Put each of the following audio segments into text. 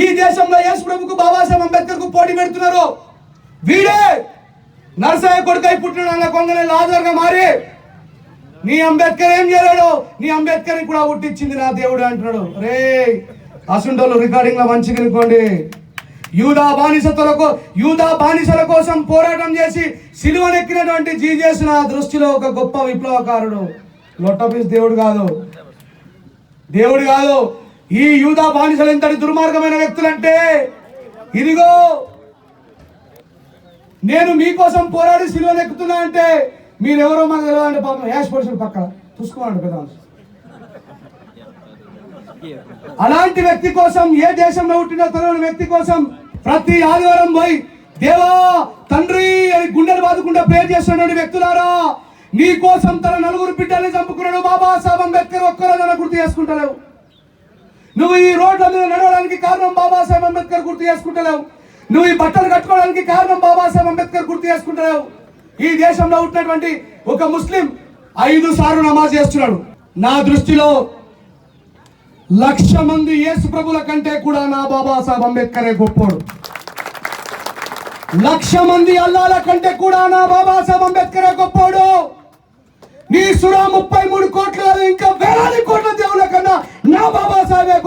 ఈ దేశంలో యేసు ప్రభుకు బాబాసాహెబ్ అంబేద్కర్కు పోటీ పెడుతున్నారు. వీడే నరసయ్య కొడుకై పుట్టిన అన్న కొంగనే లాజర్గా మారి నీ అంబేద్కర్ ఏం చేయలేడు? నీ అంబేద్కర్ కూడా పుట్టించింది నా దేవుడు అంటున్నాడు. రే అసుంటోళ్ళు రికార్డింగ్లో మంచిగా అనుకోండి యూదా బానిసతులకు యూదా బానిసల కోసం పోరాటం చేసి సిలువనెక్కినటువంటి జీజేసు నా దృష్టిలో ఒక గొప్ప విప్లవకారుడు. లొట్టపీస్ దేవుడు కాదు. దేవుడు కాదు. ఈ యూదా బానిసలు ఎంతటి దుర్మార్గమైన వ్యక్తులంటే ఇదిగో నేను మీకోసం పోరాడి సిలువను ఎక్కుతున్నా అంటే మీరెవరో మాకు తెలియదు పాపం యాష్ పరుషులు పక్కన చూసుకోమండి పెద్ద అలాంటి వ్యక్తి కోసం ఏ దేశంలో పుట్టిన తెలియని వ్యక్తి కోసం ప్రతి ఆదివారం పోయి దేవా తండ్రి అని గుండెలు బాదుకుంటా ప్రేర్ చేస్తున్న వ్యక్తులారా నీ కోసం తన నలుగురు బిడ్డల్ని చంపుకున్నాడు బాబా సాబం అంబేద్కర్ ఒక్కరోజు గుర్తు చేసుకుంటలేవు. నువ్వు ఈ రోడ్ల మీద నడవడానికి కారణం బాబాసాహెబ్ అంబేద్కర్ గుర్తు చేసుకుంటలేవు. నువ్వు ఈ బట్టలు కట్టుకోవడానికి కారణం బాబాసాహెబ్ అంబేద్కర్ గుర్తు చేసుకుంటలేవు. ఈ దేశంలో ఉన్నటువంటి ఒక ముస్లిం ఐదు సార్లు నమాజ్ చేస్తున్నాడు. నా దృష్టిలో లక్ష మంది యేసు ప్రభుల కంటే కూడా నా బాబాసాహెబ్ అంబేద్కరే గొప్పోడు. లక్ష మంది అల్లాల కంటే కూడా నా బాబాసాహెబ్ అంబేద్కరే గొప్పోడు. నీ సురా ముప్పై మూడు కోట్ల ఇంకా వేలాది కోట్ల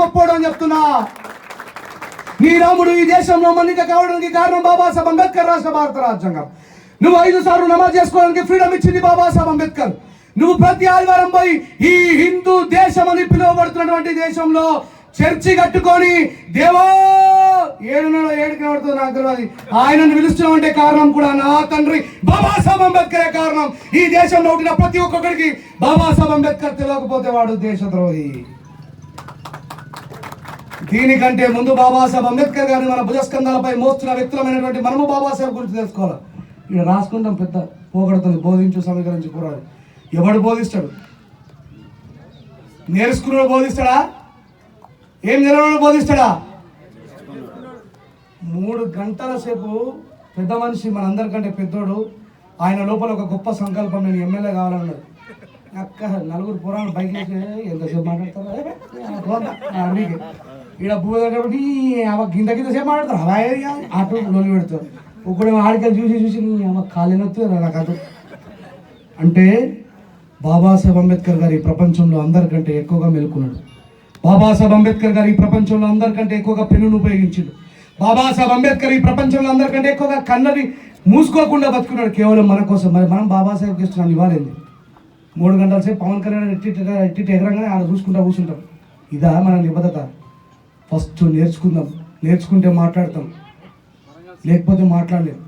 గొప్పోడు అని చెప్తున్నా. నీ రాముడు ఈ దేశంలో మన్నిక కావడానికి కారణం బాబాసాహెబ్ అంబేద్కర్ రాష్ట్ర భారత రాజ్యాంగం. నువ్వు ఐదు సార్లు నమాజ్ చేసుకోవడానికి ఫ్రీడమ్ ఇచ్చింది బాబాసాహెబ్ అంబేద్కర్. నువ్వు ప్రతి ఆదివారం పోయి ఈ హిందూ దేశం అని పిలువబడుతున్నటువంటి దేశంలో చర్చి కట్టుకొని దేవా ఏడు నెల ఏడు కనబడుతుంది నాకు తెలియదు ఆయనను పిలుస్తున్నామంటే కారణం కూడా నా తండ్రి బాబాసాహెబ్ అంబేద్కరే కారణం. ఈ దేశంలో ఉంటున్న ప్రతి ఒక్కొక్కడికి బాబాసాహెబ్ అంబేద్కర్ తెలియకపోతే వాడు దేశద్రోహి. దీనికంటే ముందు బాబాసాహెబ్ అంబేద్కర్ గారిని మన భుజస్కంధాలపై మోస్తున్న వ్యక్తులమైనటువంటి మనము బాబాసాహెబ్ గురించి తెలుసుకోవాలి. ఇక్కడ రాసుకుంటాం పెద్ద పోగొడుతుంది బోధించు సమీకరించి కూరాడు ఎవడు బోధిస్తాడు? నేర్చుకున్నాడు బోధిస్తాడా? ఏం నిలవడు బోధిస్తాడా? మూడు గంటల సేపు పెద్ద మనిషి మనందరికంటే పెద్దోడు. ఆయన లోపల ఒక గొప్ప సంకల్పం నేను ఎమ్మెల్యే కావాలన్నాడు. అక్క నలుగురు పురాణాలు బైక్ ఎంతసేపు మాట్లాడతారు? అరే, ఆ, పోతా, ఈడ భూమి ఆమె గింత గింత సేపు మాట్లాడతారు. అలా అటు లొల్లి పెడతారు. ఒకడు ఆడికలు చూసి చూసి నీ ఖాళీ కాలేనొత్తు నాకు అది అంటే బాబాసాహెబ్ అంబేద్కర్ గారు ఈ ప్రపంచంలో అందరికంటే ఎక్కువగా మెలుకున్నాడు. బాబాసాహెబ్ అంబేద్కర్ గారు ఈ ప్రపంచంలో అందరికంటే ఎక్కువగా పెన్నును ఉపయోగించాడు. బాబాసాహెబ్ అంబేద్కర్ ఈ ప్రపంచంలో అందరికంటే ఎక్కువగా కన్నది మూసుకోకుండా బతుకున్నాడు. కేవలం మన కోసం. మరి మనం బాబాసాహెబ్కి ఇస్తున్నాం ఇవ్వాలండి మూడు గంటల సేపు పవన్ కళ్యాణ్ ఎట్టి ఎట్టి ఎగరంగానే ఆడ చూసుకుంటా కూర్చుంటాం. ఇదా మన నిబద్ధత. ఫస్ట్ నేర్చుకుందాం. నేర్చుకుంటే మాట్లాడతాం. లేకపోతే మాట్లాడలేం.